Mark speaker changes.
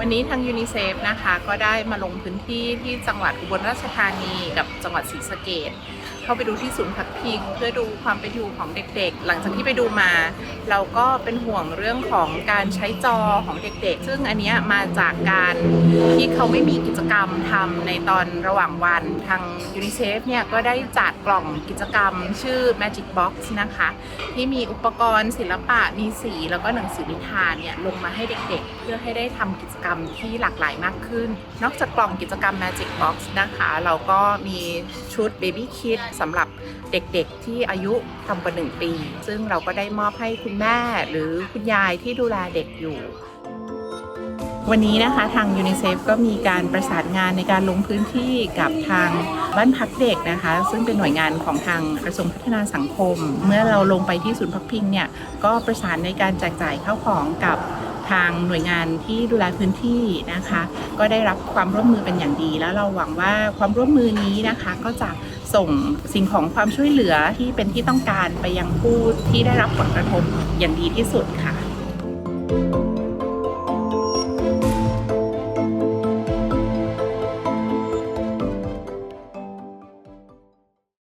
Speaker 1: วันนี้ทางยูนิเซฟนะคะก็ได้มาลงพื้นที่ที่จังหวัดอุบลราชธานีกับจังหวัดศรีสะเกดเข้าไปดูที่ศูนย์พักพิง เพื่อดูความเป็นอยู่ของเด็กๆ หลังจากที่ไปดูมา เราก็เป็นห่วงเรื่องของการใช้จอของเด็กๆ ซึ่งอันนี้มาจากการที่เขาไม่มีกิจกรรมทำในตอนระหว่างวันทางยูนิเซฟเนี่ยก็ได้จัดกล่องกิจกรรมชื่อ Magic Box นะคะ ที่มีอุปกรณ์ศิลปะมีสีแล้วก็หนังสือนิทานเนี่ยลงมาให้เด็กๆ เพื่อให้ได้ทำกิจกรรมรมที่หลากหลายมากขึ้น นอกจากกล่องกิจกรรม Magic Box นะคะ เราก็มีชุด Baby Kit สำหรับเด็กๆที่อายุต่ำกว่า 1 ปี ซึ่งเราก็ได้มอบให้คุณแม่หรือคุณยายที่ดูแลเด็กอยู่วันนี้นะคะทางยูนิเซฟก็มีการประสานงานในการลงพื้นที่กับทางบ้านพักเด็กนะคะ ซึ่งเป็นหน่วยงานของทางกระทรวงพัฒนาสังคม เมื่อเราลงไปที่ศูนย์พักพิงเนี่ยก็ประสานในการแจกจ่ายข้าวของกับ ทางหน่วยงานที่ดูแลพื้นที่นะคะ ก็ได้รับความร่วมมือเป็นอย่างดี แล้วเราหวังว่าความร่วมมือนี้นะคะก็จะส่งสิ่งของความช่วยเหลือที่เป็นที่ต้องการไปยังผู้ที่ได้รับผลกระทบอย่างดีที่สุดค่ะ